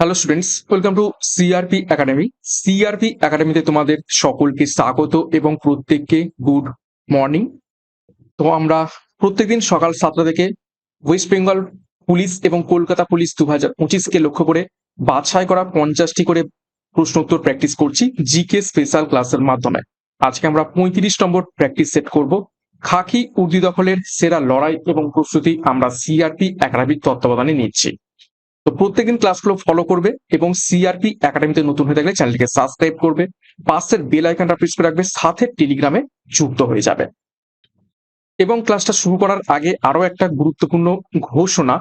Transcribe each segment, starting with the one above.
Hello students welcome to CRP academy CRP একাডেমিতে তোমাদের সকলকে স্বাগত এবং প্রত্যেককে গুড মর্নিং তো আমরা প্রত্যেকদিন সকাল সাতটা থেকে ওয়েস্ট বেঙ্গল পুলিশ এবং কলকাতা পুলিশ দু হাজার পঁচিশকে লক্ষ্য করে বাছাই করা পঞ্চাশটি করে প্রশ্ন উত্তর প্র্যাকটিস করছি জিকে স্পেশাল ক্লাসের মাধ্যমে। আজকে আমরা পঁয়ত্রিশ নম্বর প্র্যাকটিস সেট করব। খাকি উর্দি দখলের সেরা লড়াই এবং প্রস্তুতি আমরা সিআরপি একাডেমির তত্ত্বাবধানে নিচ্ছি। তো প্রত্যেকদিন ক্লাসগুলো ফলো করবে এবং সিআরপি একাডেমিতে নতুন হয়ে থাকলে চ্যানেলটিকে সাবস্ক্রাইব করবে। পাশের বেল আইকনটা প্রেস করে রাখবে, সাথে টেলিগ্রামে যুক্ত হয়ে যাবে। এবং ক্লাসটা শুরু করার আগে আরও একটা গুরুত্বপূর্ণ ঘোষণা।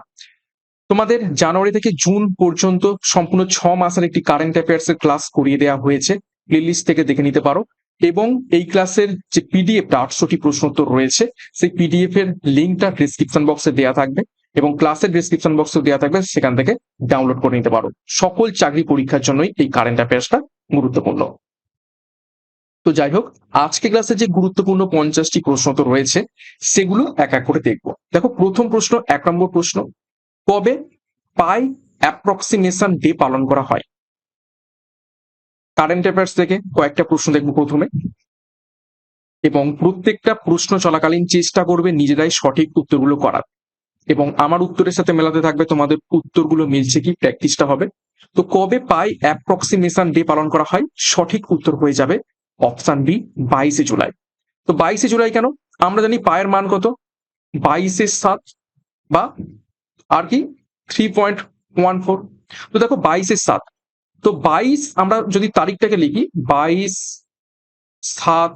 তোমাদের জানুয়ারি থেকে জুন পর্যন্ত সম্পূর্ণ ছ মাসের একটি কারেন্ট অ্যাফেয়ার্স এর ক্লাস করিয়ে দেওয়া হয়েছে। প্লেলিস্ট থেকে দেখে নিতে পারো। এবং এই ক্লাসের যে পিডিএফটা আটশোটি প্রশ্নোত্তর রয়েছে, সেই পিডিএফ এর লিঙ্কটা ডিসক্রিপশন বক্সে দেওয়া থাকবে। এবং ক্লাসের ডিসক্রিপশন বক্সে দেওয়া থাকবে, সেখান থেকে ডাউনলোড করে নিতে পারো। সকল চাকরি পরীক্ষার জন্যই এই কারেন্ট অ্যাফেয়ার্সটা গুরুত্বপূর্ণ। তো যাই হোক, আজকে ক্লাসে যে গুরুত্বপূর্ণ পঞ্চাশটি প্রশ্ন তো রয়েছে, সেগুলো এক এক করে দেখব। দেখো, প্রথম প্রশ্ন, এক নম্বর প্রশ্ন, কবে পাই অ্যাপ্রক্সিমেশন ডে পালন করা হয়? কারেন্ট অ্যাফেয়ার্স থেকে কয়েকটা প্রশ্ন দেখব প্রথমে। এবং প্রত্যেকটা প্রশ্ন চলাকালীন চেষ্টা করবে নিজেরাই সঠিক উত্তরগুলো করার। এবং আমার উত্তরের সাথে মেলাতে থাকবে, তোমাদের উত্তরগুলো মিলছে কি? প্র্যাকটিসটা হবে। তো কবে পাই অ্যাপ্রক্সিমেশন ডে পালন করা হয়? সঠিক উত্তর হয়ে যাবে অপশান বি বাইশে জুলাই। তো বাইশে জুলাই কেন? আমরা জানি পায়ের মান কত? বাইশের সাত বা আর কি? থ্রি পয়েন্ট ওয়ান ফোর তো দেখো বাইশের সাত। তো বাইশ আমরা যদি তারিখটাকে লিখি, বাইশ সাত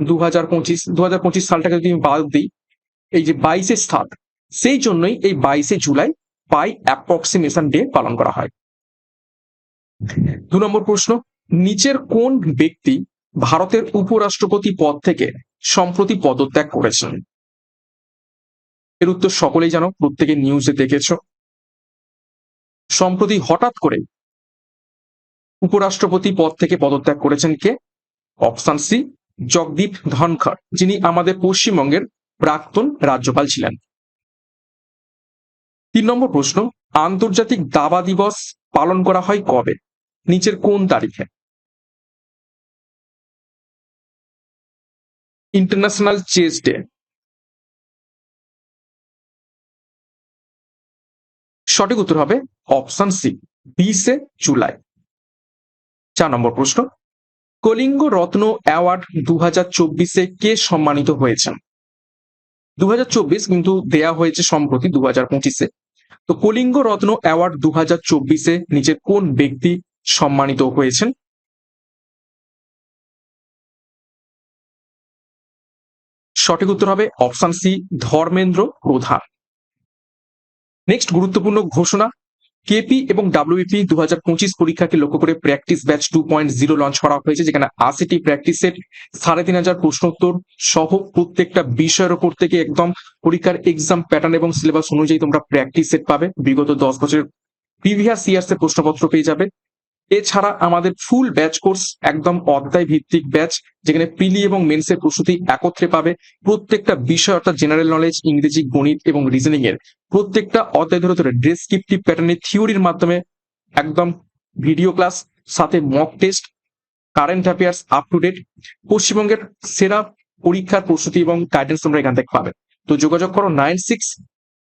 দু হাজার পঁচিশ দু হাজার পঁচিশ সালটাকে যদি বাদ দিই, এই যে বাইশে সাত সেই জন্যই এই বাইশে জুলাই পাই অ্যাপ্রক্সিমেশন ডে পালন করা হয়। দু নম্বর প্রশ্ন, নিচের কোন ব্যক্তি ভারতের উপরাষ্ট্রপতি পদ থেকে সম্প্রতি পদত্যাগ করেছেন? এর উত্তর সকলেই জানো প্রত্যেকে নিউজে দেখেছ। সম্প্রতি হঠাৎ করে উপরাষ্ট্রপতি পদ থেকে পদত্যাগ করেছেন কে? অপশন সি, জগদীপ ধনখড়, যিনি আমাদের পশ্চিমবঙ্গের প্রাক্তন রাজ্যপাল ছিলেন। তিন নম্বর প্রশ্ন, আন্তর্জাতিক দাবা দিবস পালন করা হয় কবে? নিচের কোন তারিখে? ইন্টারন্যাশনাল চেস ডে সঠিক উত্তর হবে অপশন সি বিশে জুলাই। চার নম্বর প্রশ্ন, কলিঙ্গ রত্ন অ্যাওয়ার্ড দু হাজার চব্বিশে কে সম্মানিত হয়েছেন? দু কিন্তু দেয়া হয়েছে সম্প্রতি দু হাজার পঁচিশে। তো কলিঙ্গ রত্ন অ্যাওয়ার্ড দু হাজার চব্বিশে নিচে কোন ব্যক্তি সম্মানিত হয়েছেন? সঠিক উত্তর হবে অপশন সি ধর্মেন্দ্র প্রধান। নেক্সট গুরুত্বপূর্ণ ঘোষণা কেপি এবং ডাব্লিউপি দু হাজার পঁচিশ পরীক্ষাকে লক্ষ্য করে practice batch two point zero launch করা হয়েছে, যেখানে আসিটি প্র্যাকটিস সেট সাড়ে তিন হাজার প্রশ্নোত্তর সহ প্রত্যেকটা বিষয়ের ওপর থেকে একদম পরীক্ষার এক্সাম প্যাটার্ন এবং সিলেবাস অনুযায়ী তোমরা প্র্যাকটিস সেট পাবে। বিগত দশ বছরের প্রিভিয়াস ইয়ার্স এর প্রশ্নপত্র পেয়ে যাবে। এছাড়া আমাদের ফুল ব্যাচ কোর্স একদম অধ্যায় ভিত্তিক ব্যাচ যেখানে প্রিলি এবং মেন্সের প্রস্তুতি একত্রে পাবে। প্রত্যেকটা বিষয় অর্থাৎ জেনারেল নলেজ ইংরেজি, গণিত এবং রিজনিং এর প্রত্যেকটা অধ্যায় ধরে ধরে ডেসক্রিপটিভ প্যাটার্নের থিওরির মাধ্যমে একদম ভিডিও ক্লাস সাথে mock test current affairs up to date পশ্চিমবঙ্গের সেরা পরীক্ষার প্রস্তুতি এবং গাইডেন্স তোমরা এখান থেকে পাবে। তো যোগাযোগ করো nine six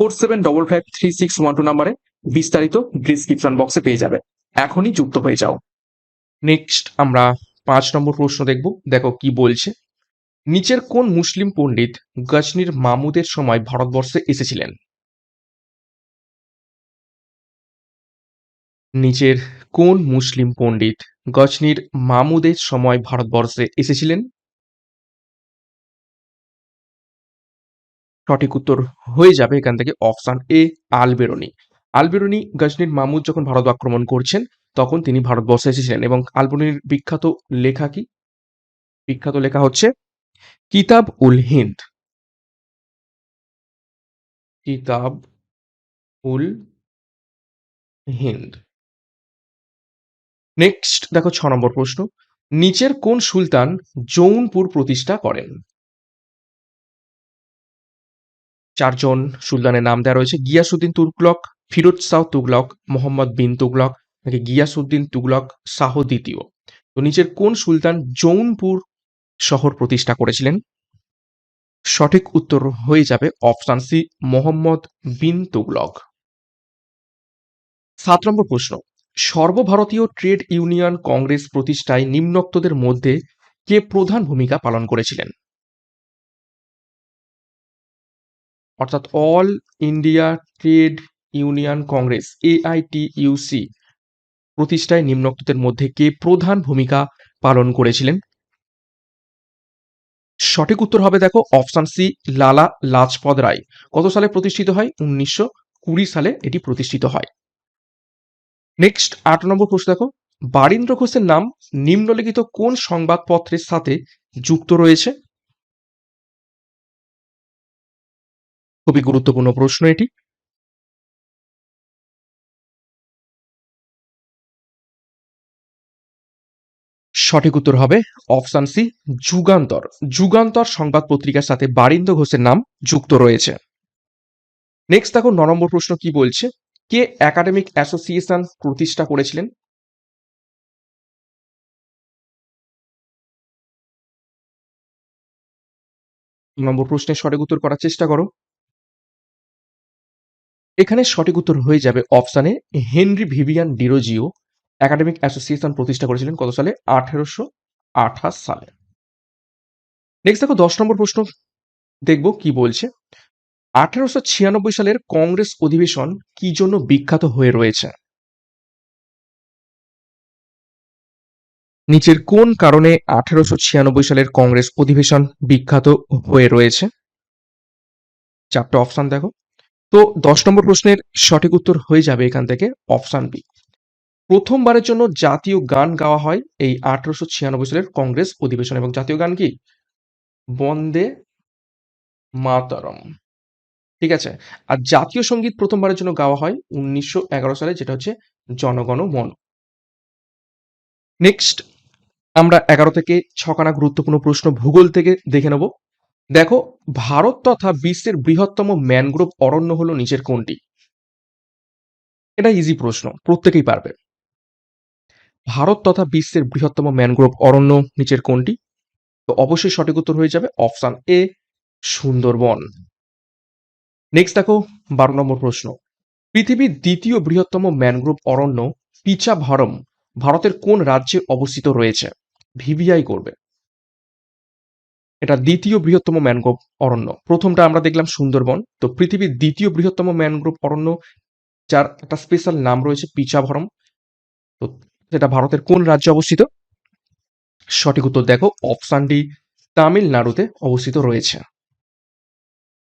four seven double five three six one two নাম্বারে, বিস্তারিত ডিসক্রিপশন বক্সে পেয়ে যাবে। এখনই যুক্ত হয়ে যাও। নেক্সট আমরা পাঁচ নম্বর প্রশ্ন দেখব। দেখো কি বলছে। নিচের কোন মুসলিম পণ্ডিত গজনির মামুদের সময় ভারতবর্ষে এসেছিলেন? নিচের কোন মুসলিম পণ্ডিত গজনির মামুদের সময় ভারতবর্ষে এসেছিলেন? সঠিক উত্তর হয়ে যাবে এখান থেকে অপশন এ, আলবেরনি। আলবেরনি গজনির মামুদ যখন ভারত আক্রমণ করছেন, তখন তিনি ভারতবর্ষে এসেছিলেন এবং আলবেরনির বিখ্যাত লেখা কি? বিখ্যাত লেখা হচ্ছে, কিতাব উল হিন্দ। কিতাব উল হিন্দ। নেক্সট দেখো ছ নম্বর প্রশ্ন। নিচের কোন সুলতান জৌনপুর প্রতিষ্ঠা করেন? চারজন সুলতানের নাম দেওয়া রয়েছে। গিয়াসুদ্দিন তুর্কলক ফিরোজ শাহ তুগলক, মোহাম্মদ বিন তুগলক, নাকি গিয়াসউদ্দিন তুগলক, শাহ দ্বিতীয়। তো নিচের কোন সুলতান জৌনপুর শহর প্রতিষ্ঠা করেছিলেন? সঠিক উত্তর হয়ে যাবে অপশান সি, মোহাম্মদ বিন তুগলক। সাত নম্বর প্রশ্ন। সর্বভারতীয় ট্রেড ইউনিয়ন কংগ্রেস প্রতিষ্ঠায় নিম্নোক্তদের মধ্যে কে প্রধান ভূমিকা পালন করেছিলেন? অর্থাৎ All India Trade Union Congress, AITUC প্রতিষ্ঠায় নিম্নোক্তদের মধ্যে কে প্রধান ভূমিকা পালন করেছিলেন? সঠিক উত্তর হবে দেখো, অপশান সি, লালা লাজপত রায়। কত সালে প্রতিষ্ঠিত হয়? উনিশশো কুড়ি সালে এটি প্রতিষ্ঠিত হয়। নেক্সট, আট নম্বর প্রশ্ন দেখো, বারীন্দ্র ঘোষের নাম নিম্নলিখিত কোন সংবাদপত্রের সাথে যুক্ত রয়েছে? খুবই গুরুত্বপূর্ণ প্রশ্ন এটি। সঠিক উত্তর হবে অপশান সি, যুগান্তর। যুগান্তর সংবাদ পত্রিকার সাথে বারিন্দ ঘোষের নাম যুক্ত রয়েছে। নেক্সট দেখো, ন নম্বর প্রশ্ন কি বলছে? কে একাডেমিক অ্যাসোসিয়েশন প্রতিষ্ঠা করেছিলেন? নম্বর প্রশ্নের সঠিক উত্তর করার চেষ্টা করো। এখানে সঠিক উত্তর হয়ে যাবে অপশানে Henry Vivian Derozio. Academic association প্রতিষ্ঠা করেছিলেন কত সালে? আঠেরোশো আঠাশ সালে। নেক্সট দেখো, দশ নম্বর প্রশ্ন দেখব কি বলছে। আঠেরোশো ছিয়ানব্বই সালের কংগ্রেস অধিবেশন কি জন্য বিখ্যাত হয়ে রয়েছে? নিচের কোন কারণে আঠেরোশো ছিয়ানব্বই সালের কংগ্রেস অধিবেশন বিখ্যাত হয়ে রয়েছে? চারটা অপশান দেখো। তো দশ নম্বর প্রশ্নের সঠিক উত্তর হয়ে যাবে এখান থেকে অপশান বি প্রথমবারের জন্য জাতীয় গান গাওয়া হয় এই আঠারোশো ছিয়ানব্বই সালের কংগ্রেস অধিবেশন। এবং জাতীয় গান কি? বন্দে মাতরম। ঠিক আছে? আর জাতীয় সংগীত প্রথমবারের জন্য গাওয়া হয় উনিশশো এগারো সালে, যেটা হচ্ছে জনগণ মন। নেক্সট আমরা এগারো থেকে ছখানা গুরুত্বপূর্ণ প্রশ্ন ভূগোল থেকে দেখে নেব। দেখো, ভারত তথা বিশ্বের বৃহত্তম ম্যানগ্রোভ অরণ্য হলো নিচের কোনটি? এটা ইজি প্রশ্ন, প্রত্যেকেই পারবে। ভারত তথা বিশ্বের বৃহত্তম ম্যানগ্রোভ অরণ্য নিচের কোনটি? তো অবশ্যই সঠিক উত্তর হয়ে যাবে অপশান এ, সুন্দরবন। নেক্সট দেখো, বারো নম্বর প্রশ্ন। পৃথিবীর দ্বিতীয় বৃহত্তম ম্যানগ্রোভ অরণ্য পিচা ভরম ভারতের কোন রাজ্যে অবস্থিত রয়েছে? ভিভিআই করবে। এটা দ্বিতীয় বৃহত্তম ম্যানগ্রোভ অরণ্য। প্রথমটা আমরা দেখলাম সুন্দরবন। তো পৃথিবীর দ্বিতীয় বৃহত্তম ম্যানগ্রোভ অরণ্য, যার একটা স্পেশাল নাম রয়েছে পিচাভরম। তো সেটা ভারতের কোন রাজ্যে অবস্থিত? সঠিক উত্তর দেখো অপশান ডি তামিলনাড়ুতে অবস্থিত রয়েছে।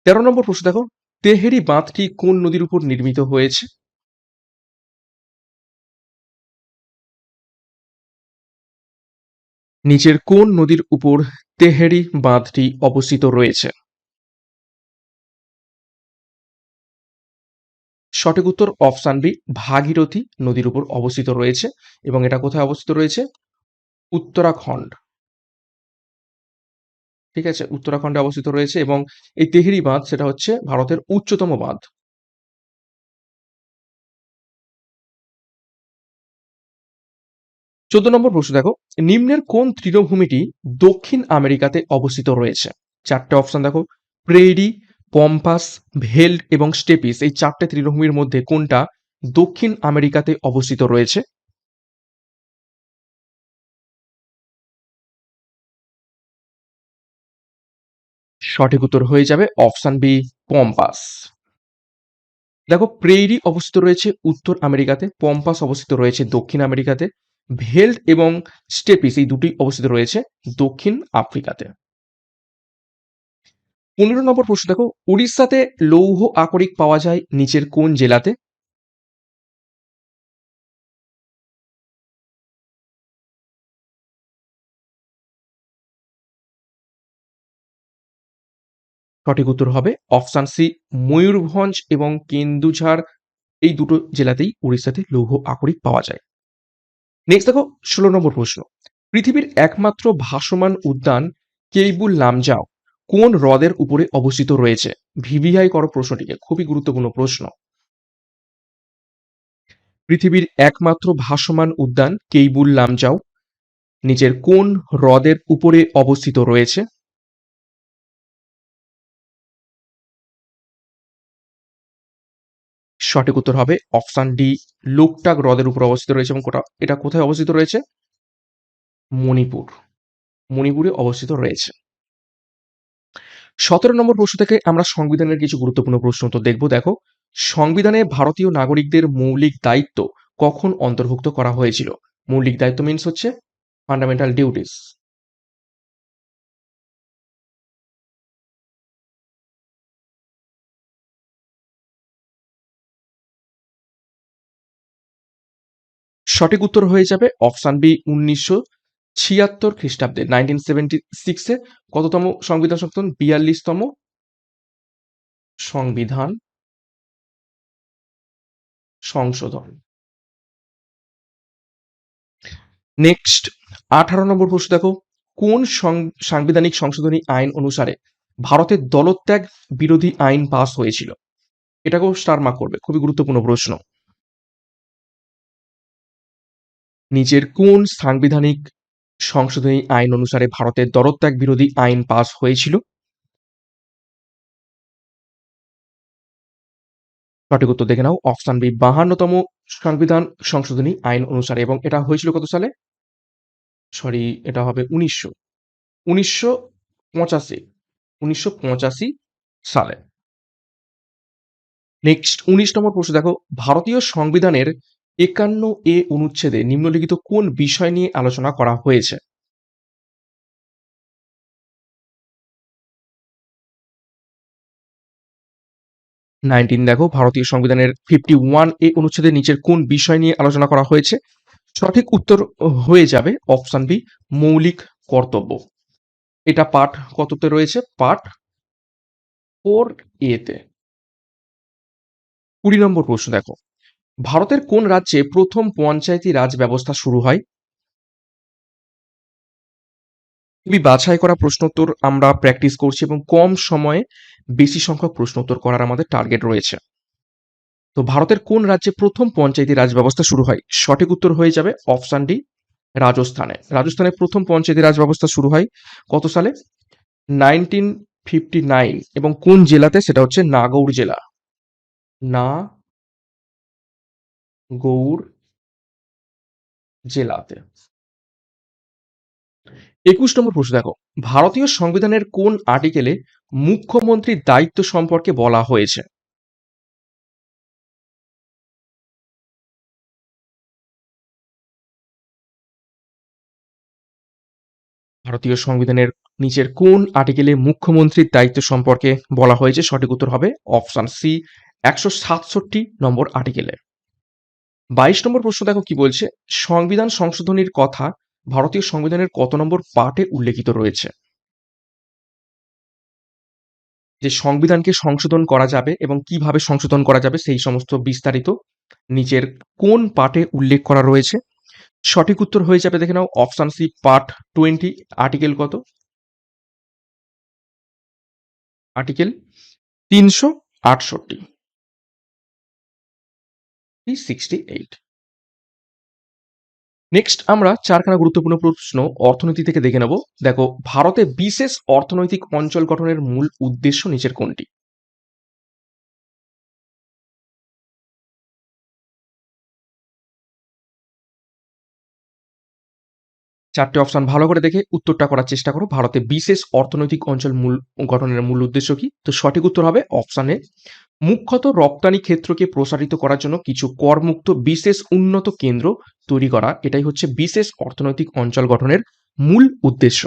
তেরো নম্বর প্রশ্ন দেখো, তেহেরি বাঁধটি কোন নদীর উপর নির্মিত হয়েছে? নিচের কোন নদীর উপর তেহেরি বাঁধটি অবস্থিত রয়েছে? সঠিক উত্তর অপশান বি, ভাগীরথী নদীর উপর অবস্থিত রয়েছে এবং এটা কোথায় অবস্থিত রয়েছে? উত্তরাখণ্ড। ঠিক আছে, উত্তরাখণ্ডে অবস্থিত রয়েছে এবং এই তেহরি বাঁধ সেটা হচ্ছে ভারতের উচ্চতম বাঁধ। চোদ্দ নম্বর প্রশ্ন দেখো, নিম্নের কোন তৃণভূমিটি দক্ষিণ আমেরিকাতে অবস্থিত রয়েছে? চারটে অপশন দেখো, প্রেরি পম্পাস ভেল্ড এবং স্টেপিস এই চারটে তৃণভূমির মধ্যে কোনটা দক্ষিণ আমেরিকাতে অবস্থিত রয়েছে? সঠিক উত্তর হয়ে যাবে অপশান বি পম্পাস দেখো, প্রেইরি অবস্থিত রয়েছে উত্তর আমেরিকাতে পম্পাস অবস্থিত রয়েছে দক্ষিণ আমেরিকাতে ভেল্ড এবং স্টেপিস এই দুটি অবস্থিত রয়েছে দক্ষিণ আফ্রিকাতে। পনেরো নম্বর প্রশ্ন, দেখো, উড়িষ্যাতে লৌহ আকরিক পাওয়া যায় নিচের কোন জেলাতে? সঠিক উত্তর হবে অপশান সি, ময়ূরভঞ্জ এবং কেন্দুঝাড়। এই দুটো জেলাতেই উড়িষ্যাতে লৌহ আকরিক পাওয়া যায়। নেক্সট দেখো, ষোলো নম্বর প্রশ্ন, পৃথিবীর একমাত্র ভাসমান উদ্যান কেইবুল লামজাও কোন হ্রদের উপরে অবস্থিত রয়েছে? ভিভিআই করো প্রশ্নটিকে, খুবই গুরুত্বপূর্ণ প্রশ্ন। পৃথিবীর একমাত্র ভাসমান উদ্যান কেইবুল লামজাও নিচের কোন হ্রদের উপরে অবস্থিত রয়েছে? সঠিক উত্তর হবে অপশান ডি, লোকটাক হ্রদের উপর অবস্থিত রয়েছে এবং কোটা, এটা কোথায় অবস্থিত রয়েছে? মণিপুর। মণিপুরে অবস্থিত রয়েছে। সতেরো নম্বর প্রশ্ন থেকে আমরা সংবিধানের কিছু গুরুত্বপূর্ণ প্রশ্ন তো দেখব। দেখো, সংবিধানে ভারতীয় নাগরিকদের মৌলিক দায়িত্ব কখন অন্তর্ভুক্ত করা হয়েছিল? মৌলিক দায়িত্ব মিনস হচ্ছে ফান্ডামেন্টাল ডিউটিস সঠিক উত্তর হয়ে যাবে অপশান বি উনিশশো ছিয়াত্তর খ্রিস্টাব্দে নাইনটিন সেভেন্টি সিক্সে কততম সংবিধান সংশোধন? বিয়াল্লিশতম সংবিধান সংশোধন। নেক্সট আঠারো নম্বর প্রশ্ন দেখো। কোন সাংবিধানিক সংশোধনী আইন অনুসারে ভারতের দলত্যাগ বিরোধী আইন পাস হয়েছিল? এটাকেও স্টার মার্ক করবে, খুবই গুরুত্বপূর্ণ প্রশ্ন। নিজের কোন সাংবিধানিক সংশোধনী আইন অনুসারে ভারতের দরত্যাগ বিরোধী আইন পাস হয়েছিল। সঠিক উত্তর দেখে নাও। অপশান বি, বাহান্নতম সংবিধান সংশোধনী আইন অনুসারে। এবং এটা হয়েছিল কত সালে? সরি, এটা হবে উনিশশো। উনিশশো পঁচাশি। উনিশশো পঁচাশি সালে। নেক্সট উনিশ নম্বর প্রশ্ন দেখো। ভারতীয় সংবিধানের একান্ন এ অনুচ্ছেদে নিম্নলিখিত কোন বিষয় নিয়ে আলোচনা করা হয়েছে? নাইনটিন দেখো, ভারতীয় সংবিধানের ফিফটি ওয়ান এ অনুচ্ছেদের নিচের কোন বিষয় নিয়ে আলোচনা করা হয়েছে? সঠিক উত্তর হয়ে যাবে অপশান বি, মৌলিক কর্তব্য। এটা পাঠ কততে রয়েছে? পাঠ ফোর এতে কুড়ি নম্বর প্রশ্ন দেখো। ভারতের কোন রাজ্যে প্রথম পঞ্চায়েতি রাজ ব্যবস্থা শুরু হয়? খুবই বাছাই করা প্রশ্নোত্তর আমরা প্র্যাকটিস করছি এবং কম সময়ে বেশি সংখ্যক প্রশ্নোত্তর করার আমাদের টার্গেট রয়েছে। তো ভারতের কোন রাজ্যে প্রথম পঞ্চায়েতি রাজ ব্যবস্থা শুরু হয়? সঠিক উত্তর হয়ে যাবে অপশান ডি রাজস্থানে। রাজস্থানে প্রথম পঞ্চায়েতি রাজ ব্যবস্থা শুরু হয় কত সালে? নাইনটিন ফিফটি নাইন এবং কোন জেলাতে? সেটা হচ্ছে নাগৌর জেলা। না গৌর জেলাতে। একুশ নম্বর প্রশ্ন, দেখো। ভারতীয় সংবিধানের কোন আর্টিকেলে মুখ্যমন্ত্রীর দায়িত্ব সম্পর্কে বলা হয়েছে? ভারতীয় সংবিধানের নিচের কোন আর্টিকেলে মুখ্যমন্ত্রীর দায়িত্ব সম্পর্কে বলা হয়েছে? সঠিক উত্তর হবে অপশন সি একশো সাতষট্টি নম্বর আর্টিকেলে বাইশ নম্বর প্রশ্ন দেখো কি বলছে? সংবিধান সংশোধনীর কথা ভারতীয় সংবিধানের কত নম্বর পাঠে উল্লেখিত রয়েছে? যে সংবিধানকে সংশোধন করা যাবে এবং কীভাবে সংশোধন করা যাবে সেই সমস্ত বিস্তারিত নিচের কোন পাঠে উল্লেখ করা রয়েছে? সঠিক উত্তর হয়ে যাবে দেখে নাও, option C part twenty, article কত? আর্টিকেল তিনশো আটষট্টি। সিক্সটি এইট নেক্সট আমরা চারখানা গুরুত্বপূর্ণ প্রশ্ন অর্থনীতি থেকে দেখে নেব। দেখো, ভারতে বিশেষ অর্থনৈতিক অঞ্চল গঠনের মূল উদ্দেশ্য নিচের কোনটি? চারটে অপশন ভালো করে দেখে উত্তরটা করার চেষ্টা করো। ভারতে বিশেষ অর্থনৈতিক অঞ্চল মূল গঠনের মূল উদ্দেশ্য কি? তো সঠিক উত্তর হবে অপশান মুখ্যত রপ্তানি ক্ষেত্রকে প্রসারিত করার জন্য কিছু করমুক্ত বিশেষ উন্নত কেন্দ্র তৈরি করা, এটাই হচ্ছে বিশেষ অর্থনৈতিক অঞ্চল গঠনের মূল উদ্দেশ্য।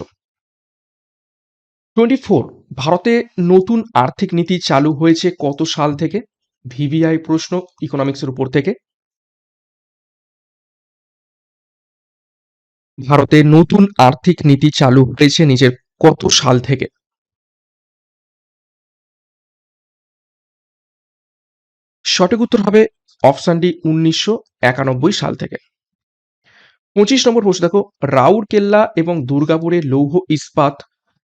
টোয়েন্টি ফোর, ভারতে নতুন আর্থিক নীতি চালু হয়েছে কত সাল থেকে? ভিভিআই প্রশ্ন ইকোনমিক্সের উপর থেকে। ভারতে নতুন আর্থিক নীতি চালু হয়েছে নিজের কত সাল থেকে। সঠিক উত্তর হবে অপশান ডি উনিশশো সাল থেকে। পঁচিশ নম্বর প্রশ্ন দেখো রাউরকেল্লা এবং দুর্গাপুরে লৌহ ইস্পাত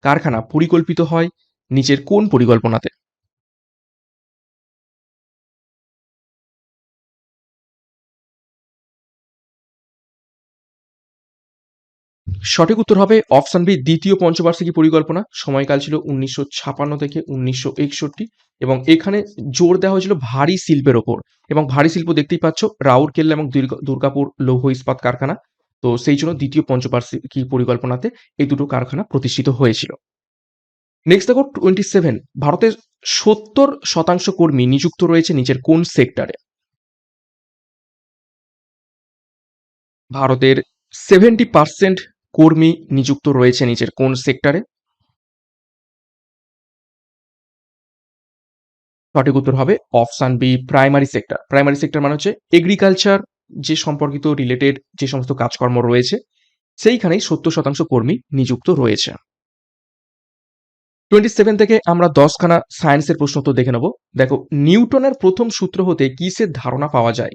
কারখানা পরিকল্পিত হয় নিচের কোন পরিকল্পনাতে? সঠিক উত্তর হবে অপশন বি, দ্বিতীয় পঞ্চবার্ষিকী পরিকল্পনা। সময়কাল ছিল উনিশশো ছাপান্ন থেকে উনিশশো একষট্টি এবং এখানে জোর দেওয়া হয়েছিল ভারী শিল্পের ওপর। এবং ভারী শিল্প দেখতেই পাচ্ছ রাউরকেল্লা এবং দুর্গাপুর লৌহ ইস্পাত কারখানা। তো সেই জন্য দ্বিতীয় পঞ্চবার্ষিকী পরিকল্পনাতে এই দুটো কারখানা প্রতিষ্ঠিত হয়েছিল। নেক্সট দেখো টোয়েন্টি সেভেন ভারতের সত্তর শতাংশ কর্মী নিযুক্ত রয়েছে নিচের কোন সেক্টরে ভারতের সেভেন্টি পার্সেন্ট কর্মী নিযুক্ত রয়েছে নিচের কোন সেক্টরে? সঠিক উত্তর হবে option B, primary sector. Primary sector মানে হচ্ছে এগ্রিকালচার যে সম্পর্কিত রিলেটেড যে সমস্ত কাজকর্ম রয়েছে, সেইখানেই সত্তর শতাংশ কর্মী নিযুক্ত রয়েছে। টোয়েন্টি সেভেন থেকে আমরা দশখানা সায়েন্সের প্রশ্ন তো দেখে নেব। দেখো, নিউটনের প্রথম সূত্র হতে কিসের ধারণা পাওয়া যায়?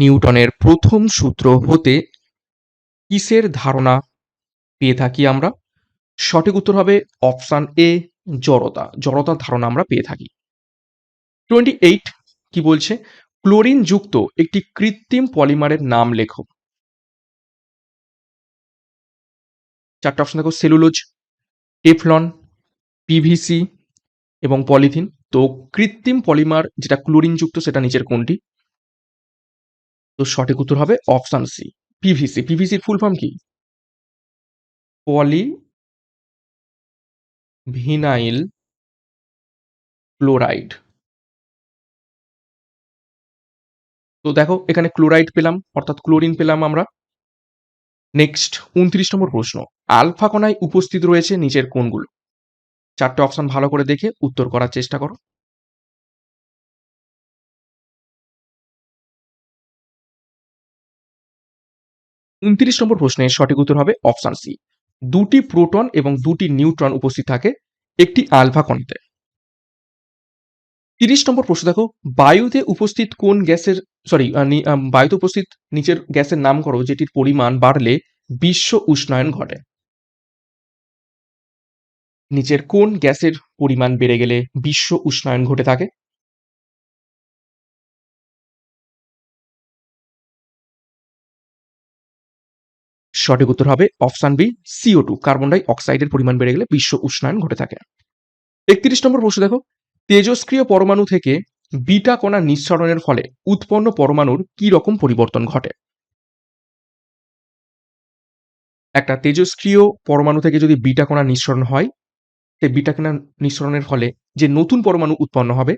নিউটনের প্রথম সূত্র হতে কিসের ধারণা পেয়ে থাকি আমরা? সঠিক উত্তর হবে অপশান এ, জড়তা। জড়তার ধারণা আমরা পেয়ে থাকি। টোয়েন্টি এইট কি বলছে? ক্লোরিন যুক্ত একটি কৃত্রিম পলিমারের নাম লেখো। চারটা অপশন দেখো, সেলুলোজ, টেফলন পিভিসি এবং পলিথিন। তো কৃত্রিম পলিমার যেটা ক্লোরিন যুক্ত সেটা নিচের কোনটি? তো সঠিক উত্তর হবে অপশন সি পিভিসি পিভিসির ফুল ফর্ম কি? পলি ভিনাইল ক্লোরাইড তো দেখো, এখানে ক্লোরাইড পেলাম, অর্থাৎ ক্লোরিন পেলাম আমরা। নেক্সট উনত্রিশ নম্বর প্রশ্ন, আলফা কণায় উপস্থিত রয়েছে নিচের কোনগুলো চারটে অপশন ভালো করে দেখে উত্তর করার চেষ্টা করো। উনত্রিশ নম্বর প্রশ্নের সঠিক উত্তর হবে অপশন সি। দুটি প্রোটন এবং দুটি নিউট্রন উপস্থিত থাকে একটি আলফা কণাতে তিরিশ নম্বর প্রশ্ন দেখো, বায়ুতে উপস্থিত কোন গ্যাসের সরি বায়ুতে উপস্থিত নিচের গ্যাসের নাম করো যেটির পরিমাণ বাড়লে বিশ্ব উষ্ণায়ন ঘটে। নিচের কোন গ্যাসের পরিমাণ বেড়ে গেলে বিশ্ব উষ্ণায়ন ঘটে থাকে? সঠিক উত্তর হবে option B CO two carbon die অক্সাইডের পরিমাণ বেড়ে গেলে বিশ্ব উষ্ণায়ন ঘটে থাকে। একত্রিশ নম্বর প্রশ্ন দেখো, তেজস্ক্রিয় পরমাণু থেকে বিটা কণা নিঃসরণের ফলে উৎপন্ন পরমাণুর কি রকম পরিবর্তন ঘটে? একটা তেজস্ক্রিয় পরমাণু থেকে যদি বিটা কণা নিঃসরণ হয় সে বিটা কণা নিঃসরণের ফলে যে নতুন পরমাণু উৎপন্ন হবে,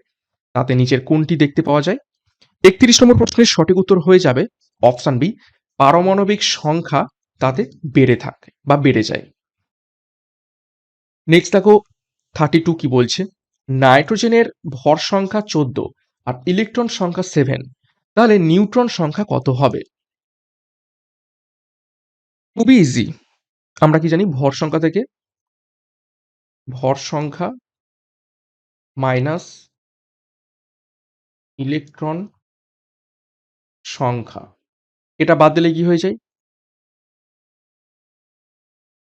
তাতে নিচের কোনটি দেখতে পাওয়া যায়। একত্রিশ নম্বর প্রশ্নের সঠিক উত্তর হয়ে যাবে অপশান বি, পারমাণবিক সংখ্যা তাতে বেড়ে থাকে বা বেড়ে যায়। নেক্সট দেখো থার্টি টু কি বলছে? নাইট্রোজেনের ভর সংখ্যা চোদ্দ আর ইলেকট্রন সংখ্যা সেভেন তাহলে নিউট্রন সংখ্যা কত হবে? খুবই ইজি আমরা কি জানি? ভর সংখ্যা থেকে ভর সংখ্যা মাইনাস ইলেকট্রন সংখ্যা। এটা বাদ দিলে কি হয়ে যায়?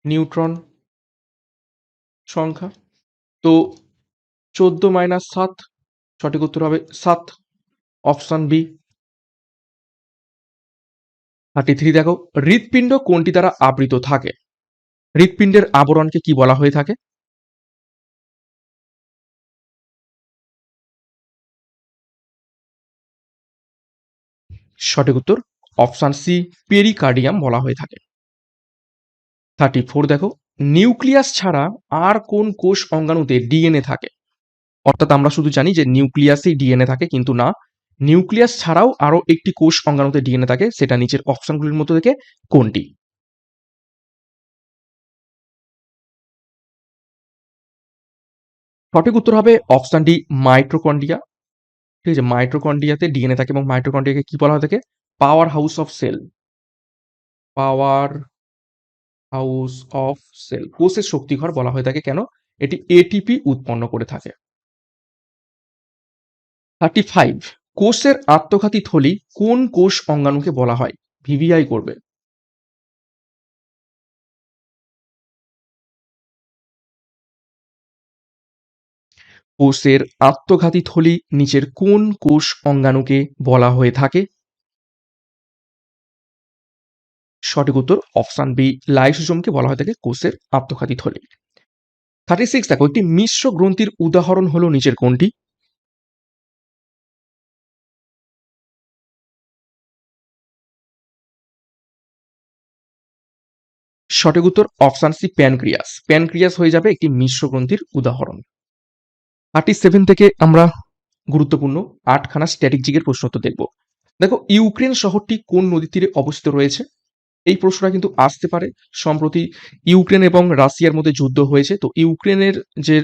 নিউট্রন সংখ্যা। তো চোদ্দ মাইনাস সাত, সঠিক উত্তর হবে সাত, অপশান বি। থার্টি থ্রি দেখো, হৃৎপিণ্ড কোনটি দ্বারা আবৃত থাকে? হৃৎপিণ্ডের আবরণকে কি বলা হয়ে থাকে? সঠিক উত্তর অপশান সি, পেরিকার্ডিয়াম বলা হয়ে থাকে। থার্টি ফোর দেখো নিউক্লিয়াস ছাড়া আর কোন কোষ অঙ্গাণুতে ডিএনএ থাকে? অর্থাৎ আমরা শুধু জানি যে নিউক্লিয়াসেই ডিএনএ থাকে, কিন্তু না নিউক্লিয়াস ছাড়াও আরও একটি কোষ অঙ্গাণুতে ডিএনএ থাকে, সেটা নিচের অপশনগুলির মধ্যে থেকে কোনটি সঠিক উত্তর হবে অপশন ডি মাইট্রোকন্ডিয়া ঠিক আছে মাইট্রোকন্ডিয়াতে ডিএনএ থাকে এবং মাইট্রোকন্ডিয়াকে কি বলা হয় থাকে power house of cell power house of cell কোষের শক্তিঘর বলা হয়ে থাকে কেন? এটি এটিপি উৎপন্ন করে থাকে। থার্টি ফাইভ কোষের আত্মঘাতী থলি কোন কোষ অঙ্গাণুকে বলা হয়? ভিভিআই করবে। কোষের আত্মঘাতী থলি নিচের কোন কোষ অঙ্গাণুকে বলা হয়ে থাকে? সঠিক উত্তর অপশান বি লাইসোজোমকে বলা হয়ে থাকে কোষের আত্মঘাতী থলি থার্টি সিক্স দেখো, একটি মিশ্র গ্রন্থির উদাহরণ হলো নিচের কোনটি? সঠিক উত্তর অপশান সি প্যানক্রিয়াস প্যানক্রিয়াস হয়ে যাবে একটি মিশ্র গ্রন্থির উদাহরণ। থার্টি সেভেন থেকে আমরা গুরুত্বপূর্ণ আটখানা স্ট্যাটিক জিগের প্রশ্ন উত্তর দেখব। দেখো, ইউক্রেন শহরটি কোন নদীর তীরে অবস্থিত রয়েছে? এই প্রশ্নটা কিন্তু আসতে পারে। সম্প্রতি ইউক্রেন এবং রাশিয়ার মধ্যে যুদ্ধ হয়েছে, তো ইউক্রেনের যে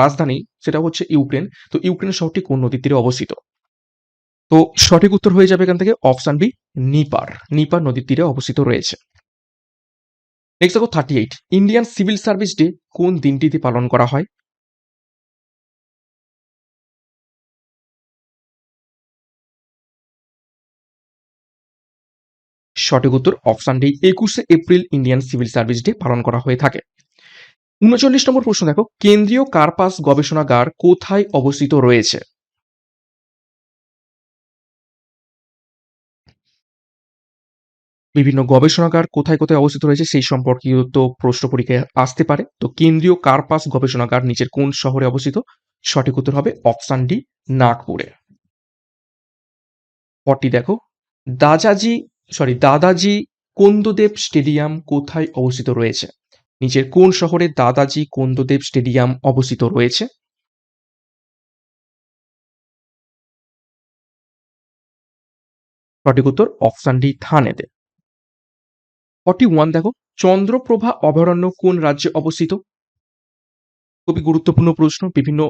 রাজধানী সেটা হচ্ছে ইউক্রেন, তো ইউক্রেন শহরটি কোন নদীর তীরে অবস্থিত? তো সঠিক উত্তর হয়ে যাবে এখান থেকে অপশন বি, নিপার। নিপার নদীর তীরে অবস্থিত রয়েছে। নেক্সট দেখো thirty eight Indian civil service day কোন দিনটিতে পালন করা হয়? সঠিক উত্তর অপশন ডি, একুশে April Indian civil service day পালন করা হয়ে থাকে। উনচল্লিশ নম্বর প্রশ্ন দেখো, কেন্দ্রীয় কার্পাস গবেষণাগার কোথায় অবস্থিত রয়েছে? বিভিন্ন গবেষণাগার কোথায় কোথায় অবস্থিত রয়েছে সেই সম্পর্কিত প্রশ্ন পরীক্ষায় আসতে পারে। তো কেন্দ্রীয় কার্পাস গবেষণাগার নিচের কোন শহরে অবস্থিত? সঠিক উত্তর হবে অপশন ডি, নাগপুরে। পরটি দেখো, দাজাজি সরি, দাদাজি কোন্দদেব স্টেডিয়াম কোথায় অবস্থিত রয়েছে? নিচের কোন শহরে দাদাজি কোন্দদেব স্টেডিয়াম অবস্থিত রয়েছে? সঠিক উত্তর অপশন ডি, থানেতে। ফর্টি ওয়ান, দেখো, চন্দ্রপ্রভা অভয়ারণ্য কোন রাজ্যে অবস্থিত? খুবই গুরুত্বপূর্ণ প্রশ্ন, বিভিন্ন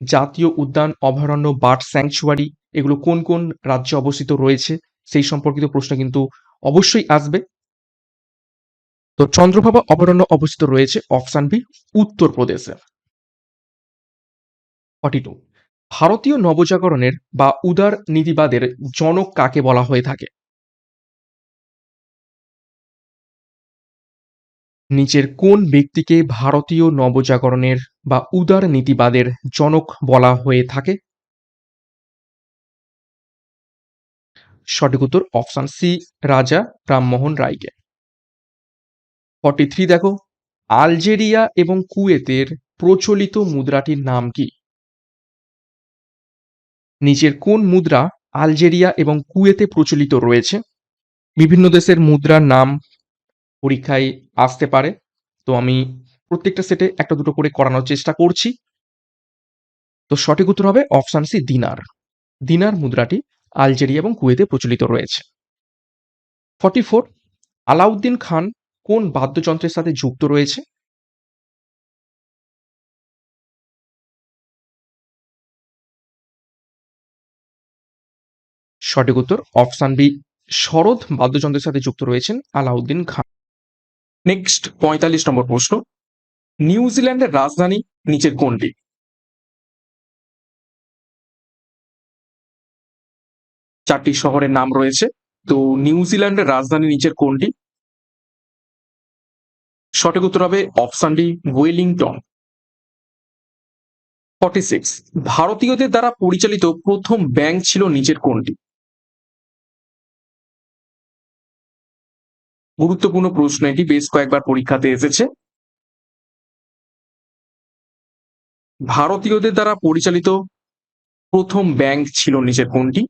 জাতীয় উদ্যান, অভয়ারণ্য, বার্ড স্যাংচুয়ারি, এগুলো কোন কোন রাজ্যে অবস্থিত রয়েছে? সেই সম্পর্কিত প্রশ্ন কিন্তু অবশ্যই আসবে। তো চন্দ্রপ্রভা অভয়ারণ্য অবস্থিত রয়েছে অপশান বি উত্তরপ্রদেশে ফর্টি টু ভারতীয় নবজাগরণের বা উদার নীতিবাদের জনক কাকে বলা হয়ে থাকে? নিচের কোন ব্যক্তিকে ভারতীয় নবজাগরণের বা উদার নীতিবাদের জনক বলা হয়ে থাকে? সঠিক উত্তর অপশন সি, রাজা রামমোহন রায়কে। ফর্টি থ্রি দেখো, আলজেরিয়া এবং কুয়েতের প্রচলিত মুদ্রাটির নাম কি? নিচের কোন মুদ্রা আলজেরিয়া এবং কুয়েতে প্রচলিত রয়েছে? বিভিন্ন দেশের মুদ্রার নাম পরীক্ষায় আসতে পারে, তো আমি প্রত্যেকটা সেটে একটা দুটো করে করানোর চেষ্টা করছি। তো সঠিক উত্তর হবে অপশান সি, দিনার। দিনার মুদ্রাটি আলজেরিয়া এবং কুয়েতে প্রচলিত রয়েছে। ফর্টি ফোর, আলাউদ্দিন খান কোন বাদ্যযন্ত্রের সাথে যুক্ত রয়েছে? সঠিক উত্তর অপশান বি, শরৎ বাদ্যযন্ত্রের সাথে যুক্ত রয়েছেন আলাউদ্দিন খান। নেক্সট পঁয়তাল্লিশ নম্বর প্রশ্ন, নিউজিল্যান্ডের রাজধানী নিচের কোনটি? চারটি শহরের নাম রয়েছে। তো নিউজিল্যান্ডের রাজধানী নিচের কোনটি? সঠিক উত্তর হবে option D Wellington. Forty six. ভারতীয়দের দ্বারা পরিচালিত প্রথম ব্যাংক ছিল নিচের কোনটি? গুরুত্বপূর্ণ প্রশ্ন এটি, বেশ কয়েকবার পরীক্ষাতে এসেছে। ভারতীয়দের দ্বারা পরিচালিত প্রথম ব্যাংক ছিল নিচের কোনটি?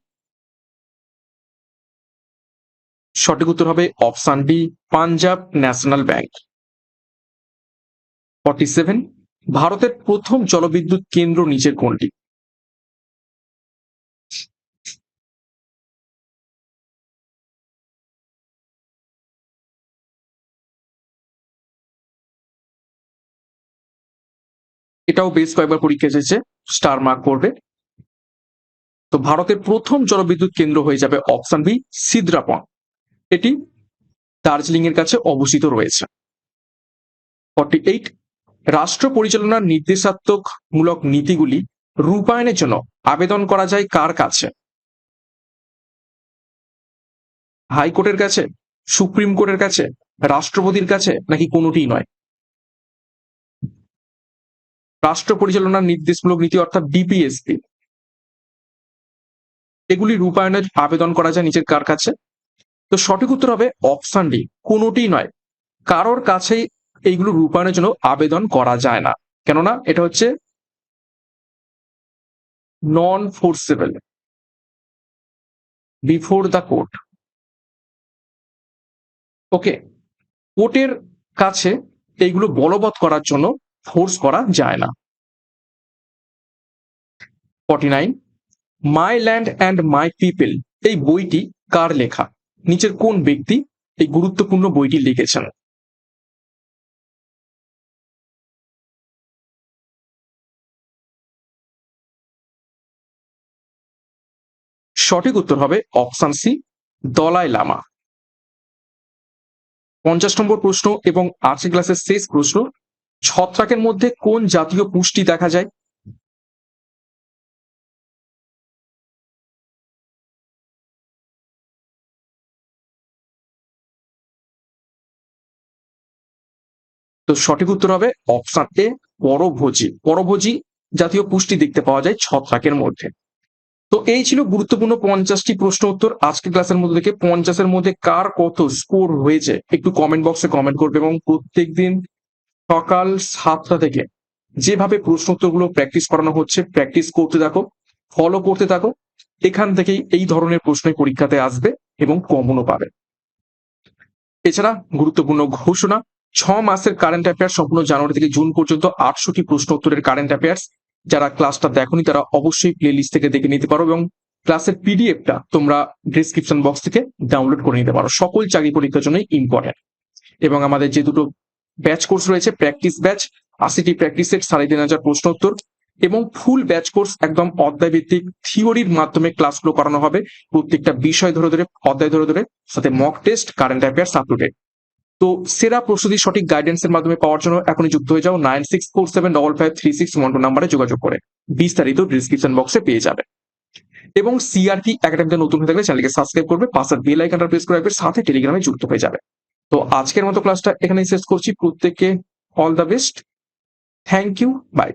সঠিক উত্তর হবে option D Punjab national bank. Forty seven, ভারতের প্রথম জলবিদ্যুৎ কেন্দ্র নিচের কোনটি? এটাও বেশ কয়েকবার পরীক্ষা এসেছে, স্টার মার্ক করবে তো ভারতের প্রথম জলবিদ্যুৎ কেন্দ্র হয়ে যাবে অপশন বি, সিদ্রাপন। এটি দার্জিলিং এর কাছে অবস্থিত রয়েছে। ফর্টি এইট রাষ্ট্র পরিচালনার নির্দেশাত্মক মূলক নীতিগুলি রূপায়ণের জন্য আবেদন করা যায় কার কাছে? হাইকোর্টের কাছে, সুপ্রিম কোর্টের কাছে, রাষ্ট্রপতির কাছে নাকি কোনোটিই নয়? রাষ্ট্র পরিচালনার নির্দেশমূলক নীতি অর্থাৎ ডিপিএসপি। এগুলি রূপায়ণের আবেদন করা যায় নিজের কার কাছে? তো সঠিক উত্তর হবে অপশন ডি কোনোটি নয়। কারোর কাছেই এইগুলো রূপায়ণের জন্য আবেদন করা যায় না। কেননা এটা হচ্ছে non forcible before the court okay কোর্টের কাছে এইগুলো বলবৎ করার জন্য ফোর্স করা যায় না। Forty nine my land and my people এই বইটি কার লেখা? নিচের কোন ব্যক্তি এই গুরুত্বপূর্ণ বইটি লিখেছেন? সঠিক উত্তর হবে অপশন সি, দলাই লামা। পঞ্চাশ নম্বর প্রশ্ন এবং আজকের ক্লাসের শেষ প্রশ্ন, ছত্রাকের মধ্যে কোন জাতীয় পুষ্টি দেখা যায়? তো সঠিক উত্তর হবে অপশন এ, পরভোজী। পরভোজী জাতীয় পুষ্টি দেখতে পাওয়া যায় ছত্রাকের মধ্যে। তো এই ছিল গুরুত্বপূর্ণ পঞ্চাশটি প্রশ্ন উত্তর। আজকের ক্লাসের মধ্যে থেকে পঞ্চাশের মধ্যে কার কত স্কোর হয়েছে একটু কমেন্ট বক্সে কমেন্ট করবে এবং প্রত্যেকদিন সকাল সাতটা থেকে যেভাবে প্রশ্ন উত্তরগুলো প্র্যাকটিস করানো হচ্ছে প্র্যাকটিস করতে থাকো ফলো করতে থাকো, এখান থেকেই এই ধরনের প্রশ্নই পরীক্ষাতে আসবে এবং কমনও পাবে। এছাড়া গুরুত্বপূর্ণ ঘোষণা ছ মাসের কারেন্ট অ্যাফেয়ার্স সম্পূর্ণ জানুয়ারি থেকে জুন পর্যন্ত আটশোটি প্রশ্ন উত্তরের কারেন্ট অ্যাফেয়ার্স যারা ক্লাসটা দেখোনি, তারা অবশ্যই প্লে লিস্ট থেকে দেখে নিতে পারো এবং ক্লাসের পিডিএফটা তোমরা ডিসক্রিপশন বক্স থেকে ডাউনলোড করে নিতে পারো। সকল চাকরি পরীক্ষার জন্য ইম্পর্টেন্ট এবং আমাদের যে দুটো ব্যাচ কোর্স রয়েছে প্র্যাকটিস ব্যাচ আশিটি প্র্যাকটিস সাড়ে তিন হাজার প্রশ্ন উত্তর এবং ফুল ব্যাচ কোর্স একদম অধ্যায় ভিত্তিক থিওরির মাধ্যমে ক্লাসগুলো করানো হবে। প্রত্যেকটা বিষয় ধরে ধরে, অধ্যায় ধরে ধরে, সাথে mock test current affairs up to date তো সেরা প্রস্তুতি সঠিক গাইডেন্সের মাধ্যমে পাওয়ার জন্য এখনই যুক্ত হয়ে যাও nine six four seven double five three six one two নাম্বারে যোগাযোগ করে। বিস্তারিত ডিসক্রিপশন বক্সে পেয়ে যাবে। এবং সিআরপি একাডেমিতে নতুন হয়ে থাকলে চ্যানেলকে সাবস্ক্রাইব করবে পাশের বেল আইকনটা প্রেস করে রাখবে, সাথে টেলিগ্রামে যুক্ত হয়ে যাবে। তো আজকের মতো ক্লাসটা এখানেই শেষ করছি। প্রত্যেককে all the best thank you bye